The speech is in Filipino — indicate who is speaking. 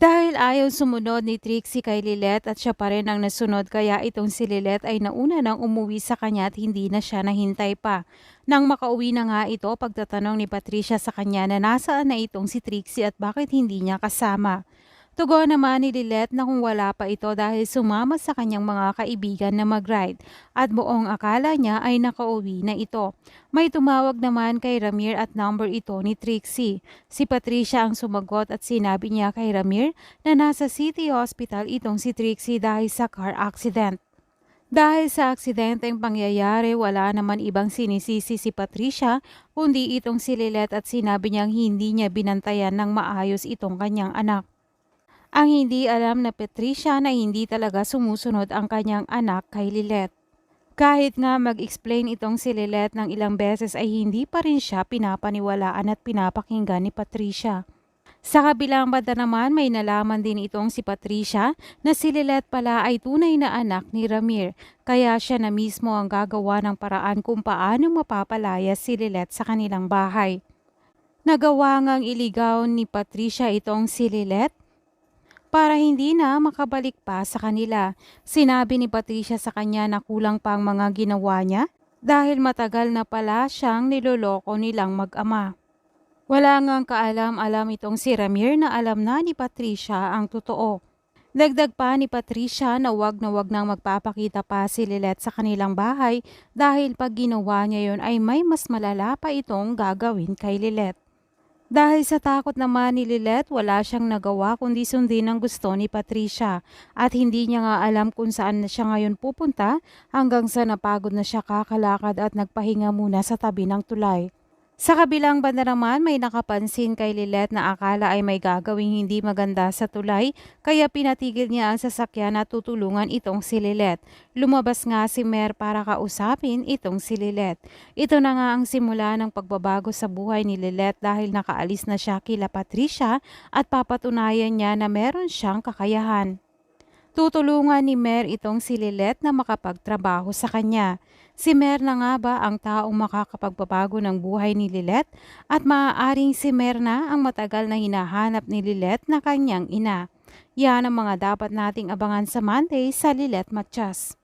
Speaker 1: Dahil ayaw sumunod ni Trixie kay Lilet at siya pa rin ang nasunod kaya itong si Lilet ay nauna nang umuwi sa kanya at hindi na siya nahintay pa. Nang makauwi na nga ito, pagtatanong ni Patricia sa kanya na nasaan na itong si Trixie at bakit hindi niya kasama. Tugon naman ni Lilet na kung wala pa ito dahil sumama sa kanyang mga kaibigan na mag-ride at buong akala niya ay nakauwi na ito. May tumawag naman kay Ramir at number ito ni Trixie. Si Patricia ang sumagot at sinabi niya kay Ramir na nasa City Hospital itong si Trixie dahil sa car accident. Dahil sa aksidenteng pangyayari, wala naman ibang sinisisi si Patricia kundi itong si Lilet at sinabi niyang hindi niya binantayan ng maayos itong kanyang anak. Ang hindi alam na Patricia na hindi talaga sumusunod ang kanyang anak kay Lilet. Kahit nga mag-explain itong si Lilet ng ilang beses ay hindi pa rin siya pinapaniwalaan at pinapakinggan ni Patricia. Sa kabilang banda naman may nalaman din itong si Patricia na si Lilet pala ay tunay na anak ni Ramir kaya siya na mismo ang gagawa ng paraan kung paano mapapalaya si Lilet sa kanilang bahay. Nagawa ngang iligaw ni Patricia itong si Lilet para hindi na makabalik pa sa kanila. Sinabi ni Patricia sa kanya na kulang pa ang mga ginawa niya dahil matagal na pala siyang niloloko nilang mag-ama. Wala ngang kaalam-alam itong si Ramir na alam na ni Patricia ang totoo. Dagdag pa ni Patricia na wag na wag nang magpapakita pa si Lilet sa kanilang bahay dahil pag ginawa niya yon ay may mas malala pa itong gagawin kay Lilet. Dahil sa takot naman ni Lilet, wala siyang nagawa kundi sundin ang gusto ni Patricia at hindi niya nga alam kung saan na siya ngayon pupunta hanggang sa napagod na siya kakalakad at nagpahinga muna sa tabi ng tulay. Sa kabilang banda naman may nakapansin kay Lilet na akala ay may gagawing hindi maganda sa tulay kaya pinatigil niya ang sasakyan at tutulungan itong si Lilet. Lumabas nga si Mer para kausapin itong si Lilet. Ito na nga ang simula ng pagbabago sa buhay ni Lilet dahil nakaalis na siya kila Patricia at papatunayan niya na meron siyang kakayahan. Tutulungan ni Mer itong si Lilet na makapagtrabaho sa kanya. Si Mer na nga ba ang taong makakapagbabago ng buhay ni Lilet at maaaring si Mer na ang matagal na hinahanap ni Lilet na kanyang ina. Yan ang mga dapat nating abangan sa Monday sa Lilet Matchas.